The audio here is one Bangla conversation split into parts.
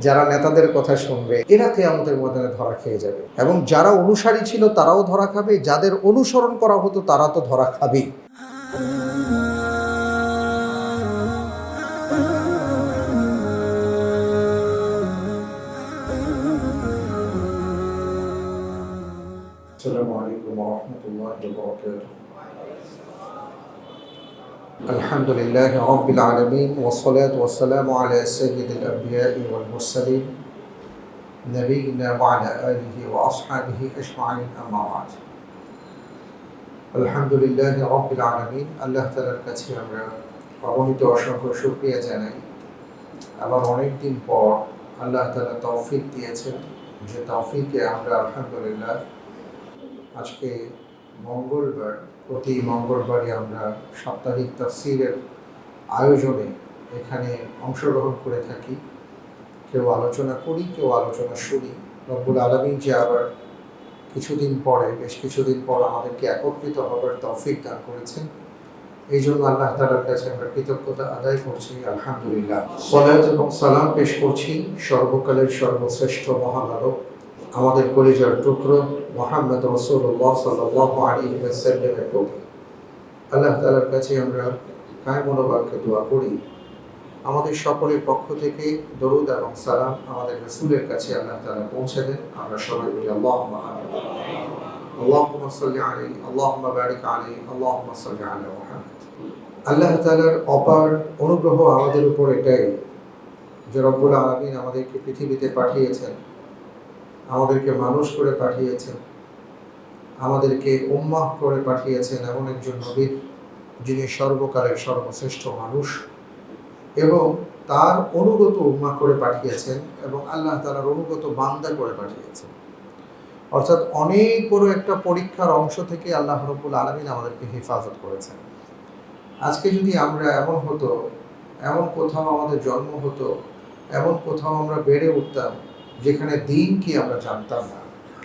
যারা নেতাদের কথা শুনবে, এরা কেয়ামতের ময়দানে ধরা খেয়ে যাবে। এবং যারা অনুসারী ছিল তারাও ধরা খাবে, যাদের অনুসরণ করা হতো তারা তো ধরা খাবেই। الحمد لله رب العالمين والصلاة والسلام على سيد الأنبياء والمرسلين نبينا وعلى آله وأصحابه أجمعين أما بعد الحمد لله رب العالمين আল্লাহ তালার কাছে আমরা অগণিত অসংখ্য শুক্রিয়া জানাই আবার অনেক দিন পর আল্লাহ তালা তৌফিক দিয়েছেন যে তৌফিকে আমরা আলহামদুলিল্লাহ আজকে মঙ্গলবার প্রতি মঙ্গলবারই আমরা সাপ্তাহিক তফসিরের আয়োজনে এখানে অংশগ্রহণ করে থাকি। কেউ আলোচনা করি, কেউ আলোচনা শুনি। রব্বুল আলমী যে আবার কিছুদিন পরে, বেশ কিছুদিন পর আমাদেরকে একত্রিত হবার তৌফিক দান করেছেন। এই জন্য আল্লাহ তালার কাছে আমরা কৃতজ্ঞতা আদায় করছি, আলহামদুলিল্লাহ। সলাত এবং সালাম পেশ করছি সর্বকালের সর্বশ্রেষ্ঠ মহামানব আমাদের কলিজার টুকরো মোহাম্মদ রসুল্লাহ সাল্লাহ আলী সাল্লামের প্রতি আল্লাহ তালার কাছে আমরা কায় মনোবাক্যে দোয়া করি আমাদের সকলের পক্ষ থেকে দরুদ এবং সালাম আমাদের রসুলের কাছে আল্লাহ তালা পৌঁছে দেন আমরা সবাই বলি আল্লাহ اللهم صل عليه اللهم بارك عليه اللهم صل على محمد আল্লাহ তাআলার অপার অনুগ্রহ আমাদের উপর এটাই যে রব্বুল আলামিন আমাদেরকে পৃথিবীতে পাঠিয়েছেন আমাদেরকে মানুষ করে পাঠিয়েছেন। আমাদেরকে উম্মাহ করে পাঠিয়েছেন এমন একজন নবীর যিনি সর্বকালের সর্বশ্রেষ্ঠ মানুষ। এবং তার অনুগত উম্মাহ করে পাঠিয়েছেন এবং আল্লাহ তালার অনুগত বান্দা করে পাঠিয়েছেন। অর্থাৎ অনেক বড় একটা পরীক্ষার অংশ থেকে আল্লাহ রব্বুল আলমিন আমাদেরকে হেফাজত করেছেন। আজকে যদি আমরা এমন হতো, এমন কোথাও আমাদের জন্ম হতো, এমন কোথাও আমরা বেড়ে উঠতাম যেখানে দিন কি আমরা জানতাম না,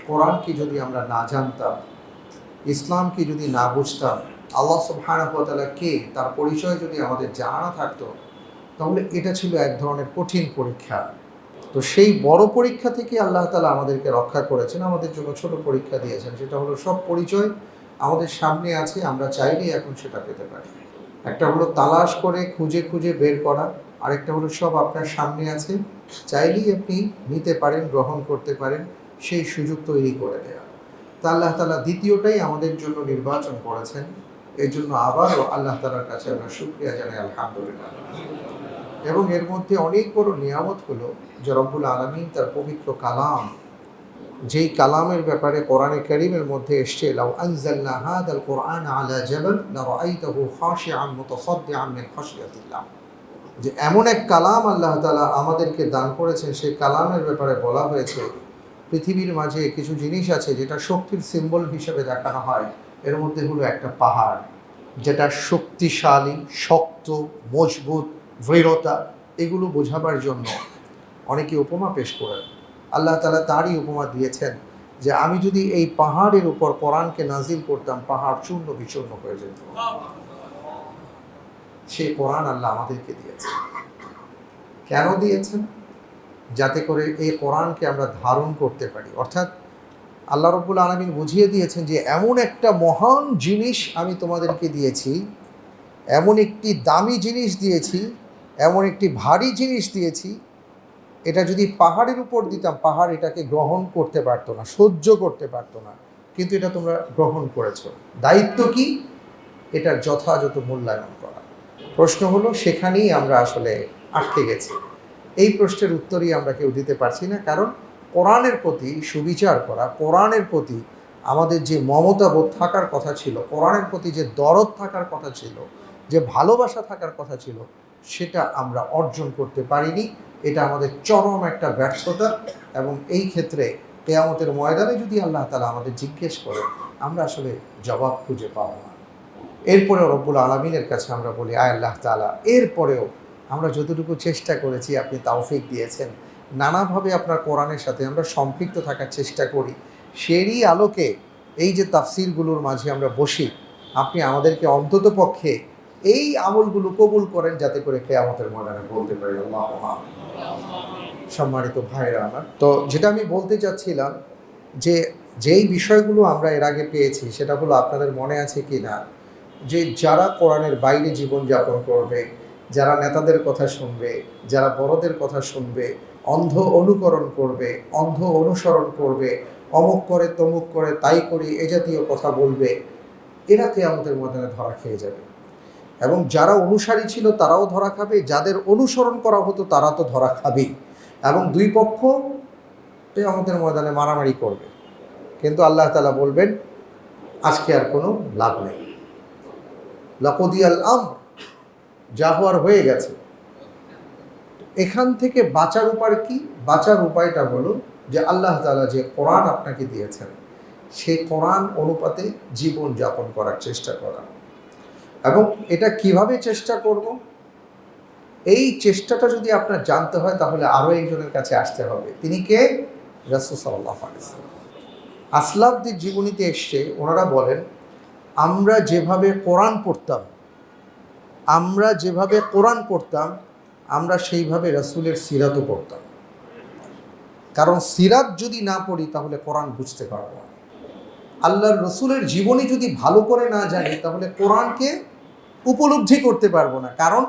কোরআন কি যদি আমরা না জানতাম, ইসলাম কি যদি না বুঝতাম, আল্লাহ সুবহানাহু কে, তার পরিচয় যদি আমাদের জানা থাকতো, তাহলে এটা ছিল এক ধরনের কঠিন পরীক্ষা। তো সেই বড় পরীক্ষা থেকে আল্লাহ তালা আমাদেরকে রক্ষা করেছেন, আমাদের জন্য ছোট পরীক্ষা দিয়েছেন। সেটা হলো সব পরিচয় আমাদের সামনে আছে, আমরা চাইলেই এখন সেটা পেতে পারি। একটা হলো তালাশ করে খুঁজে খুঁজে বের করা, আরেকটা হলো সব আপনার সামনে আছে। চাইলেই আপনি নিতে পারেন, গ্রহণ করতে পারেন, সেই সুযোগ তৈরি করে দেওয়া তা আল্লাহ তালা দ্বিতীয়টাই আমাদের জন্য নির্বাচন করেছেন। এই জন্য আবারও আল্লাহ তালার কাছে আমরা শুক্রিয়া জানাই, আলহামদুলিল্লাহ। এবং এর মধ্যে অনেক বড় নিয়ামত হলো যে রব্বুল আলমিন তার পবিত্র কালাম, যেই কালামের ব্যাপারে কোরআনে করিমের মধ্যে এসছে, লাউ আনজালনা হাদাল কোরআন আলা জাবাল, লারাআইতাহু খাশিআন মুতাসাদ্দিআন মিন খাশিয়াতিল্লাহ। যে এমন এক কালাম আল্লাহ তালা আমাদেরকে দান করেছেন সেই কালামের ব্যাপারে বলা হয়েছে। পৃথিবীর মাঝে কিছু জিনিস আছে যেটা শক্তির সিম্বল হিসেবে দেখানো হয়। এর মধ্যে হলো একটা পাহাড়, যেটা শক্তিশালী, শক্ত, মজবুত, দৃঢ়তা, এগুলো বোঝাবার জন্য অনেকে উপমা পেশ করেন আল্লাহ তালা তারই উপমা দিয়েছেন যে আমি যদি এই পাহাড়ের উপর কোরআনকে নাজিল করতাম, পাহাড় চূর্ণ বিচূর্ণ হয়ে যেত। সেই কোরআন আল্লাহ আমাদেরকে দিয়েছেন কেন দিয়েছেন? যাতে করে এই কোরআনকে আমরা ধারণ করতে পারি। অর্থাৎ আল্লাহ রব্বুল আলমিন বুঝিয়ে দিয়েছেন যে, এমন একটা মহান জিনিস আমি তোমাদেরকে দিয়েছি, এমন একটি দামি জিনিস দিয়েছি, এমন একটি ভারী জিনিস দিয়েছি, এটা যদি পাহাড়ের উপর দিতাম, পাহাড় এটাকে গ্রহণ করতে পারতো না, সহ্য করতে পারতো না। কিন্তু এটা তোমরা গ্রহণ করেছ। দায়িত্ব কি? এটার যথাযথ মূল্যায়ন। প্রশ্ন হলো, সেখানেই আমরা আসলে আটকে গেছি। এই প্রশ্নের উত্তরই আমরা কেউ দিতে পারছি না, কারণ কোরআনের প্রতি সুবিচার করা, কোরআনের প্রতি আমাদের যে মমতাবোধ থাকার কথা ছিল, কোরআনের প্রতি যে দরদ থাকার কথা ছিল, যে ভালোবাসা থাকার কথা ছিল, সেটা আমরা অর্জন করতে পারিনি। এটা আমাদের চরম একটা ব্যর্থতা এবং এই ক্ষেত্রে কেয়ামতের ময়দানে যদি আল্লাহ তালা আমাদের জিজ্ঞেস করে, আমরা আসলে জবাব খুঁজে পাবো না। এরপরেও রব্বুল আলমিনের কাছে আমরা বলি, আয় আল্লাহ তালা এরপরেও আমরা যতটুকু চেষ্টা করেছি, আপনি তাওফিক দিয়েছেন। নানাভাবে আপনার কোরআনের সাথে আমরা সম্পৃক্ত থাকার চেষ্টা করি। সেরই আলোকে এই যে তাফসিরগুলোর মাঝে আমরা বসি, আপনি আমাদেরকে অন্তত পক্ষে এই আমলগুলো কবুল করেন, যাতে করে কেয়ামতের ময়দানে বলতে পারি সম্মানিত ভাইরা আমার, তো যেটা আমি বলতে চাচ্ছিলাম যে, যেই বিষয়গুলো আমরা এর আগে পেয়েছি, সেটা হলো আপনাদের মনে আছে কি না যে যারা কোরআনের বাইরে জীবনযাপন করবে, যারা নেতাদের কথা শুনবে, যারা বড়দের কথা শুনবে, অন্ধ অনুকরণ করবে, অন্ধ অনুসরণ করবে, অমুক করে তমুক করে তাই করি, এ জাতীয় কথা বলবে, এরা কেয়ামতের ময়দানে ধরা খেয়ে যাবে। এবং যারা অনুসারী ছিল তারাও ধরা খাবে, যাদের অনুসরণ করা হতো তারা তো ধরা খাবেই। এবং দুই পক্ষ কেয়ামতের ময়দানে মারামারি করবে। কিন্তু আল্লাহ তালা বলবেন, আজকে আর কোনো লাভ নেই। লাকদিয়াল আম যা হওয়ার হয়ে গেছে। এখান থেকে বাঁচার উপায় কি? বাঁচার উপায়টা হলো যে আল্লাহ তালা যে কোরআন আপনাকে দিয়েছেন, সেই কোরআন অনুপাতে জীবন যাপন করার চেষ্টা করা। এবং এটা কীভাবে চেষ্টা করব? এই চেষ্টাটা যদি আপনার জানতে হয়, তাহলে আরও একজনের কাছে আসতে হবে। তিনি কে? রাসুল সাল্লাহ আসলাফদের জীবনীতে এসছে, ওনারা বলেন আমরা যেভাবে কোরআন পড়তাম, আমরা যেভাবে কোরআন পড়তাম, আমরা সেইভাবে রাসুলের সিরাতও পড়তাম। কারণ সিরাত যদি না পড়ি, তাহলে কোরআন বুঝতে পারব না। আল্লাহর রসুলের জীবনী যদি ভালো করে না জানি, তাহলে কোরআনকে উপলব্ধি করতে পারব না। কারণ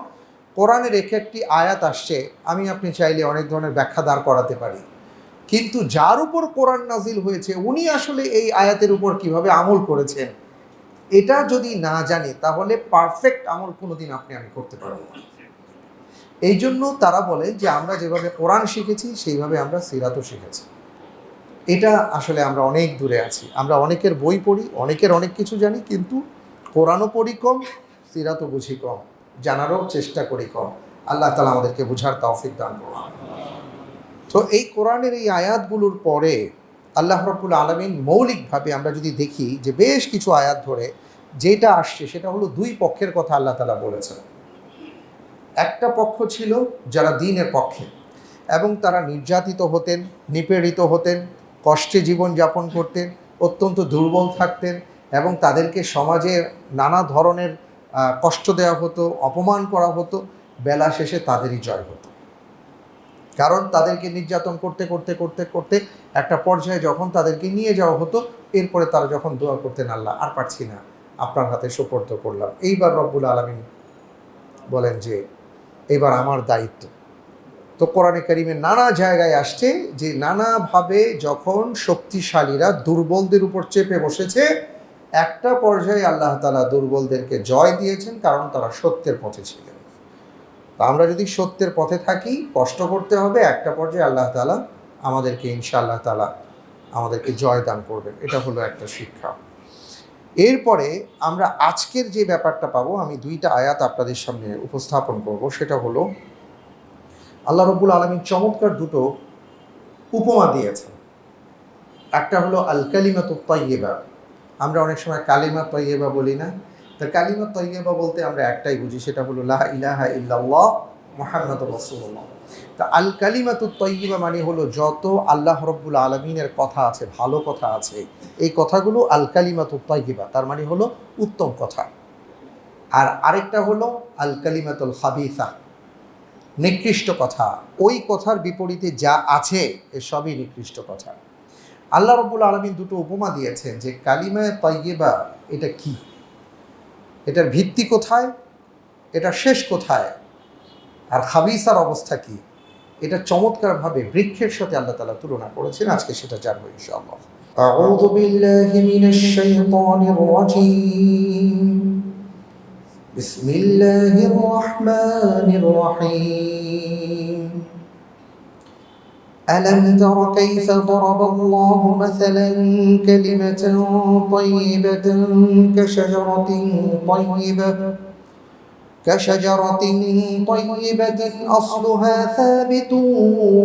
কোরআনের এক একটি আয়াত আসছে, আমি আপনি চাইলে অনেক ধরনের ব্যাখ্যা দাঁড় করাতে পারি। কিন্তু যার উপর কোরআন নাজিল হয়েছে, উনি আসলে এই আয়াতের উপর কীভাবে আমল করেছেন? এটা যদি না জানি, তাহলে পারফেক্ট আমল কোনোদিন আপনি আমি করতে পারব না। এই জন্য তারা বলে যে, আমরা যেভাবে কোরআন শিখেছি, সেইভাবে আমরা সিরাতও শিখেছি। এটা আসলে আমরা অনেক দূরে আছি। আমরা অনেকের বই পড়ি, অনেকের অনেক কিছু জানি, কিন্তু কোরআনও পড়ি কম, সিরাতও বুঝি কম, জানারও চেষ্টা করি কম। আল্লাহ তালা আমাদেরকে বুঝার তৌফিক দান করুন। তো এই কোরআনের এই আয়াতগুলোর পরে আল্লাহ রব্বুল আলমিন মৌলিকভাবে আমরা যদি দেখি যে বেশ কিছু আয়াত ধরে যেটা আসছে সেটা হলো দুই পক্ষের কথা আল্লাহ তালা বলেছেন। একটা পক্ষ ছিল যারা দিনের পক্ষে এবং তারা নির্যাতিত হতেন, নিপীড়িত হতেন, কষ্টে জীবন যাপন করতেন, অত্যন্ত দুর্বল থাকতেন এবং তাদেরকে সমাজে নানা ধরনের কষ্ট দেওয়া হতো, অপমান করা হতো, বেলা শেষে তাদেরই জয় হতো। কারণ তাদেরকে নির্যাতন করতে করতে করতে করতে একটা পর্যায়ে যখন তাদেরকে নিয়ে যাওয়া হতো, এরপরে তারা যখন দোয়া করতেন, আল্লাহ, আর পারছি না। আপনার হাতে সোপর্দ করলাম। এইবার রব্বুল আলমিন বলেন যে, এবার আমার দায়িত্ব। তো কোরআনে কারিমে নানা জায়গায় আসছে যে, নানাভাবে যখন শক্তিশালীরা দুর্বলদের উপর চেপে বসেছে, একটা পর্যায়ে আল্লাহ তালা দুর্বলদেরকে জয় দিয়েছেন, কারণ তারা সত্যের পথে ছিলেন। তো আমরা যদি সত্যের পথে থাকি, কষ্ট করতে হবে, একটা পর্যায়ে আল্লাহ তালা আমাদেরকে ইনশা আল্লাহ তালা আমাদেরকে জয় দান করবেন। এটা হলো একটা শিক্ষা। এরপরে আমরা আজকের যে ব্যাপারটা পাবো, আমি দুইটা আয়াত আপনাদের সামনে উপস্থাপন করব। সেটা হলো, আল্লাহ রব্বুল আলমীর চমৎকার দুটো উপমা দিয়েছেন। একটা হলো আল কালিমা তৈয়েবা আমরা অনেক সময় কালিমা তৈয়েবা বলি না। তা কালিমা তৈয়েবা বলতে আমরা একটাই বুঝি, সেটা হলো লা ইলাহা ইল্লাল্লাহ মোহাম্মদ রসুল্লাহ তা আল কালিমাতু তৈয়িবা মানে হলো যত আল্লাহ রব্বুল আলমিনের কথা আছে, ভালো কথা আছে, এই কথাগুলো আল কালিমাতু তৈয়িবা, তার মানে হলো উত্তম কথা। আর আরেকটা হলো আল কালিমাতুল হাবিসা নিকৃষ্ট কথা, ওই কথার বিপরীতে যা আছে, এ সবই নিকৃষ্ট কথা। আল্লাহ রব্বুল আলমিন দুটো উপমা দিয়েছেন যে কালিমায় তৈয়িবা এটা কি? এটার ভিত্তি কোথায় এটা শেষ কোথায় আর খাবিসার অবস্থা কি এটা চমৎকারভাবে বৃক্ষের সাথে আল্লাহ তালা তুলনা করেছেন আজকে সেটা জানবো ইনশাআল্লাহ أعوذ بالله من الشيطان الرجيم بسم الله الرحمن الرحيم ألم تر كيف ضرب الله مثلا كلمة طيبة كشجرة طيبة؟ كشجرة طيبة أصلها ثابت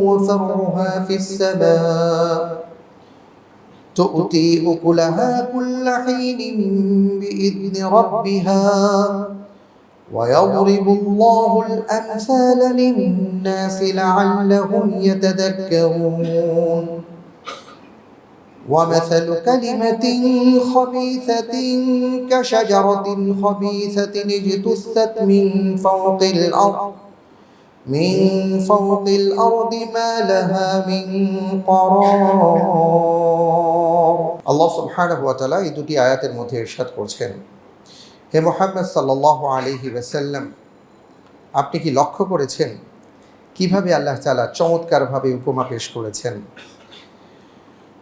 وفرعها في السماء. تؤتي أكلها كل حين بإذن ربها. ويضرب الله الأمثال للناس لعلهم يتذكرون ومثل كلمة خبيثة كشجرة خبيثة اجتثت من فوق الأرض من فوق الأرض ما لها من قرار আল্লাহ সুবহানাহু ওয়া তাআলা এই দুটি আয়াতের মধ্যে ইরশাদ করছেন হে মুহাম্মদ সাল্লাল্লাহু আলাইহি ওয়াসাল্লাম, আপনি কি লক্ষ্য করেছেন কীভাবে আল্লাহ তাআলা চমৎকারভাবে উপমা পেশ করেছেন?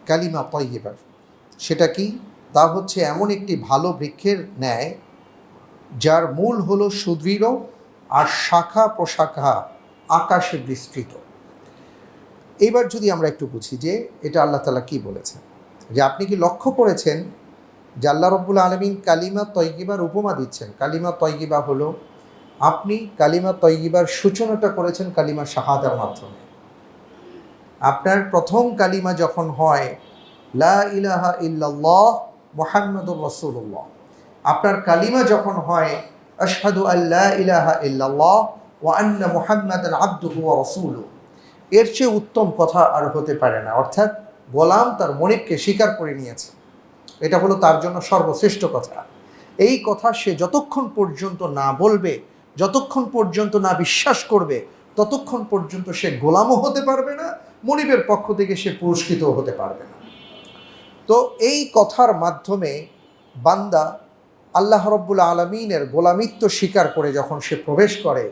কালিমা তয়্যিবার সেটা কি? তা হচ্ছে এমন একটি ভালো বৃক্ষের ন্যায় যার মূল হল সুদৃঢ় আর শাখা প্রশাখা আকাশে বিস্তৃত। এইবার যদি আমরা একটু বুঝি যে এটা আল্লাহ তালা কি বলেছেন, যে আপনি কি লক্ষ্য করেছেন আল্লাহ রব্বুল আলমিন কালিমা তৈগিবার উপমা দিচ্ছেন। কালিমা তৈগিবা হলো আপনি কালিমা তৈগিবার সূচনাটা করেছেন কালিমা শাহাদার মাধ্যমে। আপনার প্রথম কালিমা যখন হয়, লা ইলাহা ইল্লাল্লাহ মোহাম্মদুর রসুল্লাহ আপনার কালিমা যখন হয়, আশহাদু আল্লাহ ইলাহা ইল্লাল্লাহ ওয়া আন্না মুহাম্মাদান আবদুহু রাসূলু এর চেয়ে উত্তম কথা আর হতে পারে না। অর্থাৎ গোলাম তার মনিবকে স্বীকার করে নিয়েছে। এটা হলো তার জন্য সর্বশ্রেষ্ঠ কথা। এই কথা সে যতক্ষণ পর্যন্ত না বলবে, যতক্ষণ পর্যন্ত না বিশ্বাস করবে, ততক্ষণ পর্যন্ত সে গোলামও হতে পারবে না, মনিবের পক্ষ থেকে সে পুরস্কৃত হতে পারবে না। তো এই কথার মাধ্যমে বান্দা আল্লাহ রব্বুল আলমিনের গোলামিত্ব স্বীকার করে যখন সে প্রবেশ করে,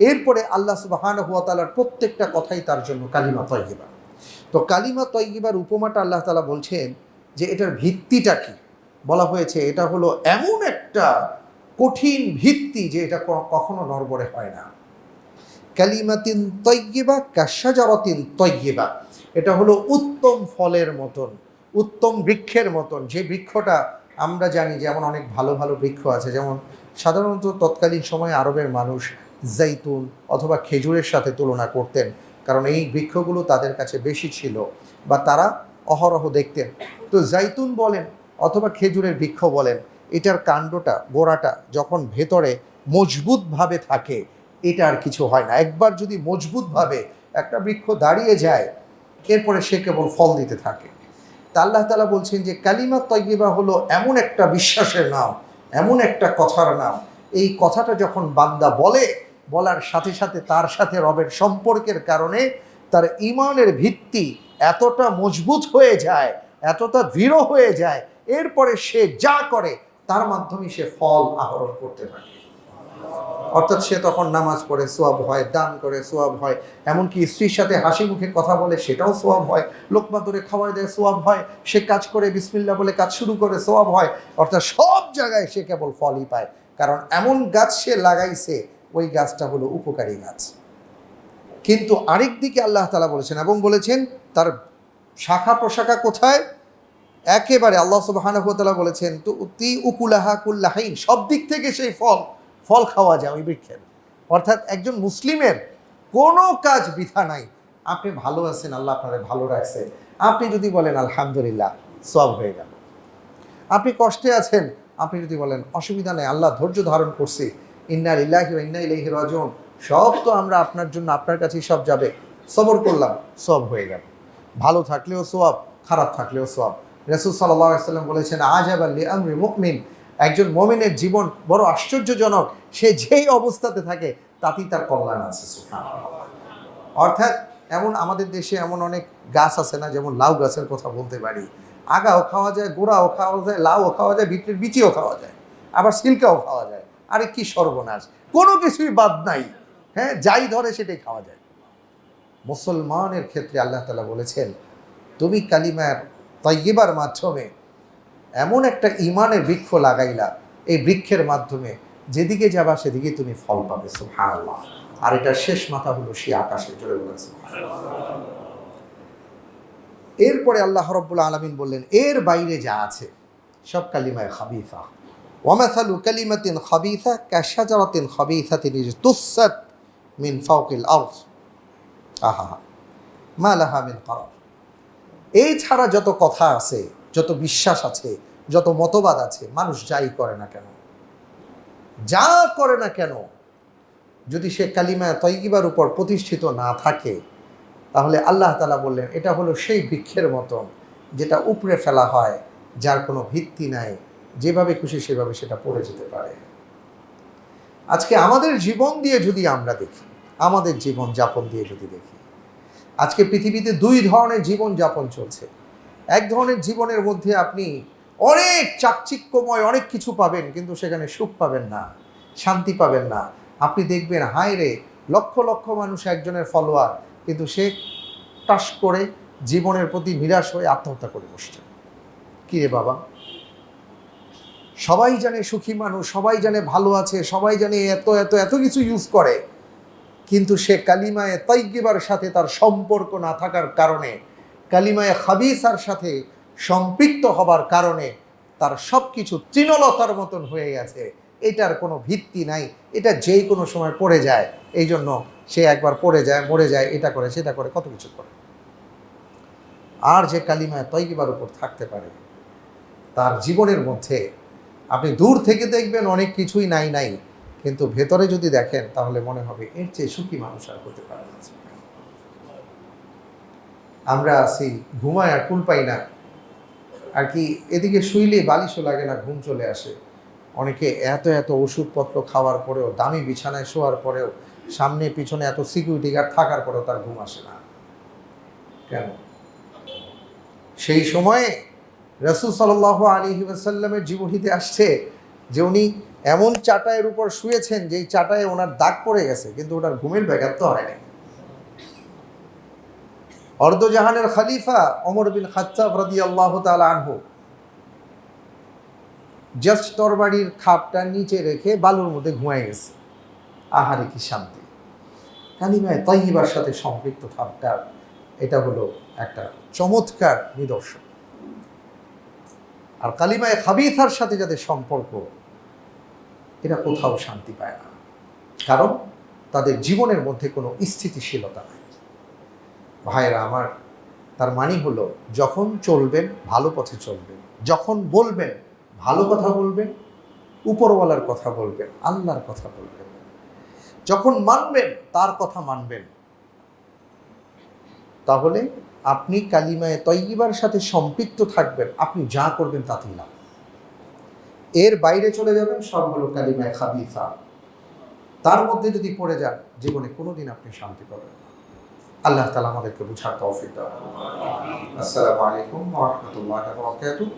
এরপরে আল্লাহ সুবাহান হুয়া তালার প্রত্যেকটা কথাই তার জন্য কালিমা তৈগিবা তো কালিমা তৈগিবার উপমাটা আল্লাহ তালা বলছেন যে এটার ভিত্তিটা কি? বলা হয়েছে এটা হলো এমন একটা কঠিন ভিত্তি যে এটা কখনো নরবরে হয় না। কালিমাতিন তৈগিবা কাশাজারতিন তৈগিবা এটা হলো উত্তম ফলের মতন, উত্তম বৃক্ষের মতন। যে বৃক্ষটা আমরা জানি যেমন অনেক ভালো ভালো বৃক্ষ আছে, যেমন সাধারণত তৎকালীন সময়ে আরবের মানুষ জৈতুন অথবা খেজুরের সাথে তুলনা করতেন, কারণ এই বৃক্ষগুলো তাদের কাছে বেশি ছিল। বা তারা অহরহ দেখতেন তো জাইতুন বলেন অথবা খেজুরের বৃক্ষ বলেন, এটার কাণ্ডটা, গোড়াটা যখন ভেতরে মজবুতভাবে থাকে, এটা আর কিছু হয় না। একবার যদি মজবুতভাবে একটা বৃক্ষ দাঁড়িয়ে যায়, এরপরে সে কেবল ফল দিতে থাকে। তা আল্লাহ তালা বলছেন যে, কালিমা তৈবা হলো এমন একটা বিশ্বাসের নাম, এমন একটা কথার নাম। এই কথাটা যখন বান্দা বলে, বলার সাথে সাথে তার সাথে রবের সম্পর্কের কারণে তার ইমানের ভিত্তি এতটা মজবুত হয়ে যায়, এতটা দৃঢ় হয়ে যায়, এরপরে সে যা করে, তার মাধ্যমে সে ফল আহরণ করতে পারে অর্থাৎ সে তখন নামাজ পড়ে, সোয়াব হয়, দান করে, সোয়াব হয়। এমনকি স্ত্রীর সাথে হাসি মুখে কথা বলে, সেটাও সোয়াব হয়। লোকমা ধরে খাওয়াই দেয়, সোয়াব হয়। সে কাজ করে বিসমিল্লা বলে কাজ শুরু করে, সোয়াব হয়। অর্থাৎ সব জায়গায় সে কেবল ফলই পায়। কারণ এমন গাছ সে লাগাইছে, ওই গাছটা হলো উপকারী গাছ। কিন্তু আরেক দিকে আল্লাহ তালা বলেছেন এবং বলেছেন তার শাখা প্রশাখা কোথায়? একেবারে আল্লাহ সুবাহানহতালা বলেছেন, তো তি উকুলাহা কুল্লাহাইন। সব দিক থেকে সেই ফল ফল খাওয়া যায় ওই বৃক্ষের। অর্থাৎ একজন মুসলিমের কোনো কাজ বৃথা নাই। আপনি ভালো আছেন, আল্লাহ আপনারে ভালো রাখছে। আপনি যদি বলেন, আলহামদুলিল্লাহ সব হয়ে গেল। আপনি কষ্টে আছেন, আপনি যদি বলেন, অসুবিধা নেই, আল্লাহ ধৈর্য ধারণ করছি। ইন্না ইল্লাহি ইন্না ইলাইহি রাজিউন। সব তো আমরা আপনার জন্য, আপনার কাছেই সব যাবে। সবর করলাম সব হয়ে গেল। ভালো থাকলেও সোয়াব, খারাপ থাকলেও সোয়াব। রসুল সাল্লাম বলেছেন, আজাব আল্লি আমরি মুকমিন একজন মমিনের জীবন বড় আশ্চর্যজনক। সে যেই অবস্থাতে থাকে, তাতেই তার কল্যাণ আছে অর্থাৎ এমন আমাদের দেশে এমন অনেক গাছ আছে না, যেমন লাউ গাছের কথা বলতে পারি। আগাও খাওয়া যায়, গোড়াও খাওয়া যায়, লাউও খাওয়া যায় বিটের বিচিও খাওয়া যায়, আবার সিল্কাও খাওয়া যায়। আরে কি সর্বনাশ! কোনো কিছুই বাদ নাই। হ্যাঁ যাই ধরে সেটাই খাওয়া যায়। মুসলমানের ক্ষেত্রে আল্লাহ তালা বলেছেন, তুমি কালিমার তৈবার মাধ্যমে এমন একটা ইমানের বৃক্ষ লাগাইলা, এই বৃক্ষের মাধ্যমে যেদিকে যাবা সেদিকে তুমি ফল পাবে। সুবহানাল্লাহ। আর এটা শেষ মাথা হলো সে আকাশে জোরে বলেন এরপরে আল্লাহ রব্বুল আলমিন বললেন, এর বাইরে যা আছে, সব কালিমায় খাবিফা ওয়ামাসালু কালিমাতিন খাবিফা কাশাজারাতিন খাবিফাতিন তুসাত মিন ফাউকিল আউস আহা মা লাহা মিন করার। এই ছাড়া যত কথা আছে, যত বিশ্বাস আছে, যত মতবাদ আছে, মানুষ যাই করে না কেন? যা করে না কেন? যদি সে কালিমা তৈগিবার উপর প্রতিষ্ঠিত না থাকে, তাহলে আল্লাহ তালা বললেন, এটা হলো সেই বৃক্ষের মতন যেটা উপড়ে ফেলা হয়, যার কোনো ভিত্তি নাই। যেভাবে খুশি সেভাবে সেটা পড়ে যেতে পারে। আজকে আমাদের জীবন দিয়ে যদি আমরা দেখি আমাদের জীবন যাপন দিয়ে যদি দেখি। আজকে পৃথিবীতে দুই ধরনের জীবন যাপন চলছে। এক ধরনের জীবনের মধ্যে আপনি অনেক চাকচিক্যময় অনেক কিছু পাবেন, কিন্তু সেখানে সুখ পাবেন না, শান্তি পাবেন না। আপনি দেখবেন, হায় রে, লক্ষ লক্ষ মানুষ একজনের ফলোয়ার কিন্তু সে টাস করে জীবনের প্রতি নিরাশ হয়ে আত্মহত্যা করে বসছে। কী রে বাবা? সবাই জানে সুখী মানুষ, সবাই জানে ভালো আছে, সবাই জানে এত এত এত কিছু ইউজ করে। কিন্তু সে কালিমায় তৈগিবার সাথে তার সম্পর্ক না থাকার কারণে, কালিমায় খাবিসার সাথে সম্পৃক্ত হবার কারণে তার সব কিছু তৃণলতার মতন হয়ে গেছে। এটার কোনো ভিত্তি নাই, এটা যেই কোনো সময় পড়ে যায় এই জন্য সে একবার পড়ে যায়, মরে যায়, এটা করে, সেটা করে, কত কিছু করে। আর যে কালিমায় তৈগিবার উপর থাকতে পারে, তার জীবনের মধ্যে আপনি দূর থেকে দেখবেন অনেক কিছুই নাই নাই কিন্তু ভেতরে যদি দেখেন, তাহলে মনে হবে এর চেয়ে সুখী মানুষ আর হতে পারে আমরা আছি, ঘুমায় আর কুল পাই না। আর কি এদিকে শুইলে বালিশও লাগে না, ঘুম চলে আসে। অনেকে এত এত ওষুধপত্র খাওয়ার পরেও, দামি বিছানায় শোয়ার পরেও, সামনে পিছনে এত সিকিউরিটি গার্ড থাকার পরেও তার ঘুম আসে না। কেন? সেই সময়ে রসুল সাল্লাহ আলী ওয়াসাল্লামের জীবনীতে আসছে যে উনি এমন চাটায়ের উপর শুয়েছেন যেই চাটায়ে ওনার দাগ পড়ে গেছে, কিন্তু ওনার ঘুমের ব্যাঘাত তো হয়নি। অর্ধজাহানের খালিফা অমর বিন খাত্তাব রাদি আল্লাহ তাল আনহু জাস্ট তরবারির খাপটা নিচে রেখে বালুর মধ্যে ঘুমায় গেছে। আহারে কি শান্তি। কালিমায় তৈবার সাথে সম্পৃক্ত থাকার এটা হলো একটা চমৎকার নিদর্শন। আর কালিমায় খাবিথার সাথে যাদের সম্পর্ক এরা কোথাও শান্তি পায় না। কারণ তাদের জীবনের মধ্যে কোনো স্থিতিশীলতা নেই। ভাইয়েরা আমার, তার মানে হলো যখন চলবেন, ভালো পথে চলবেন। যখন বলবেন, ভালো কথা বলবেন, উপরওয়ালার কথা বলবেন, আল্লাহর কথা বলবেন। যখন মানবেন, তার কথা মানবেন। তাহলে আপনি কালিমায় তৈবার সাথে সম্পৃক্ত থাকবেন, আপনি যা করবেন তাতেই না এর বাইরে চলে যাবেন সবগুলো হলো কালিমায় খাবিফা তার মধ্যে যদি পড়ে যান, জীবনে কোনো দিন আপনি শান্তি পাবেন আল্লাহ তালা আমাদেরকে বুঝার তৌফিক দাও আসসালামু আলাইকুম রহমতুল্লাহ